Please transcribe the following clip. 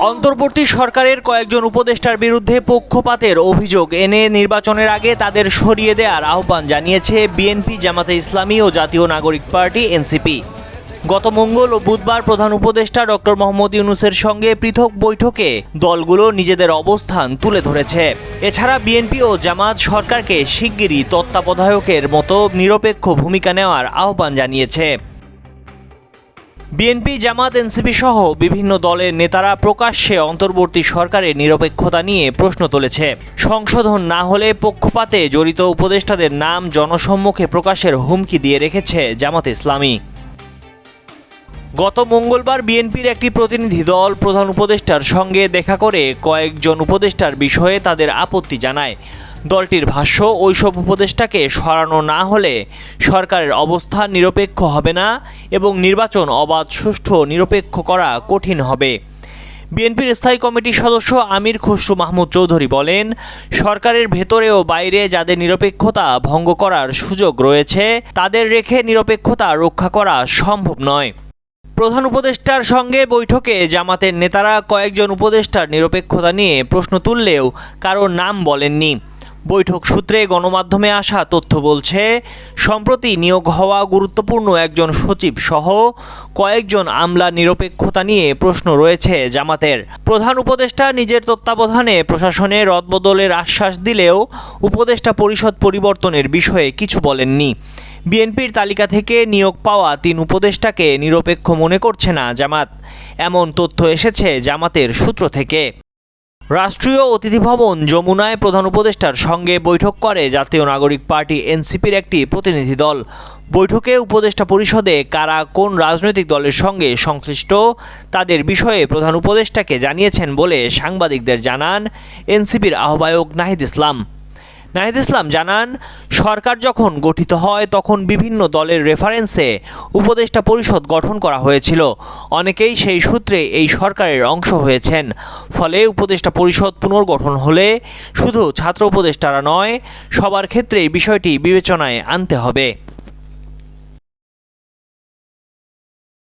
অন্তর্বর্তী সরকারের কয়েকজন উপদেষ্টার বিরুদ্ধে পক্ষপাতের অভিযোগ এনে নির্বাচনের আগে তাদের সরিয়ে দেওয়ার আহ্বান জানিয়েছে বিএনপি, জামাতে ইসলামী ও জাতীয় নাগরিক পার্টি, এনসিপি। গত মঙ্গল ও বুধবার প্রধান উপদেষ্টা ডক্টর মোহাম্মদ ইউনুসের সঙ্গে পৃথক বৈঠকে দলগুলো নিজেদের অবস্থান তুলে ধরেছে। এছাড়া বিএনপি ও জামাত সরকারকে শিগগিরই তত্ত্বাবধায়কের মতো নিরপেক্ষ ভূমিকা নেওয়ার আহ্বান জানিয়েছে। বিএনপি, জামাত, এনসিপি সহ বিভিন্ন দলের নেতারা প্রকাশ্যে অন্তর্বর্তী সরকারের নিরপেক্ষতা নিয়ে প্রশ্ন তুলেছে। সংশোধন না হলে পক্ষপাতে জড়িত উপদেষ্টাদের নাম জনসম্মুখে প্রকাশের হুমকি দিয়ে রেখেছে জামাত ইসলামী। গত মঙ্গলবার বিএনপির একটি প্রতিনিধি দল প্রধান উপদেষ্টার সঙ্গে দেখা করে কয়েকজন উপদেষ্টার বিষয়ে তাদের আপত্তি জানায়। দলটির ভাষ্য, ওইসব উপদেষ্টাকে সরানো না হলে সরকারের অবস্থা নিরপেক্ষ হবে না এবং নির্বাচন অবাধ, সুষ্ঠু নিরপেক্ষ করা কঠিন হবে। বিএনপির স্থায়ী কমিটির সদস্য আমির খসরু মাহমুদ চৌধুরী বলেন, সরকারের ভেতরে ও বাইরে যাদের নিরপেক্ষতা ভঙ্গ করার সুযোগ রয়েছে, তাদের রেখে নিরপেক্ষতা রক্ষা করা সম্ভব নয়। প্রধান উপদেষ্টার সঙ্গে বৈঠকে জামাতের নেতারা কয়েকজন উপদেষ্টার নিরপেক্ষতা নিয়ে প্রশ্ন তুললেও কারোর নাম বলেননি। বৈঠক সূত্রে গণমাধ্যমে আসা তথ্য বলছে, সম্প্রতি নিয়োগ হওয়া গুরুত্বপূর্ণ একজন সচিব সহ কয়েকজন আমলা নিরপেক্ষতা নিয়ে প্রশ্ন রয়েছে জামাতের। প্রধান উপদেষ্টা নিজের তত্ত্বাবধানে প্রশাসনে রদবদলের আশ্বাস দিলেও উপদেষ্টা পরিষদ পরিবর্তনের বিষয়ে কিছু বলেননি। বিএনপির তালিকা থেকে নিয়োগ পাওয়া তিন উপদেষ্টাকে নিরপেক্ষ মনে করছে না জামাত। এমন তথ্য এসেছে জামাতের সূত্র থেকে। রাষ্ট্রীয় অতিথি ভবন যমুনায় প্রধান উপদেষ্টার সঙ্গে বৈঠক করে জাতীয় নাগরিক পার্টি এনসিপির একটি প্রতিনিধি দল। বৈঠকে উপদেষ্টা পরিষদে কারা কোন রাজনৈতিক দলের সঙ্গে সংশ্লিষ্ট তাদের বিষয়ে প্রধান উপদেষ্টাকে জানিয়েছেন বলে সাংবাদিকদের জানান এনসিপির আহ্বায়ক নাহিদ ইসলাম। নাহিদ ইসলাম জানান, সরকার যখন গঠিত হয় তখন বিভিন্ন দলের রেফারেন্সে উপদেষ্টা পরিষদ গঠন করা হয়েছিল। অনেকেই সেই সূত্রে এই সরকারের অংশ হয়েছেন। ফলে উপদেষ্টা পরিষদ পুনর্গঠন হলে শুধু ছাত্র উপদেষ্টারা নয়, সবার ক্ষেত্রেই বিষয়টি বিবেচনায় আনতে হবে।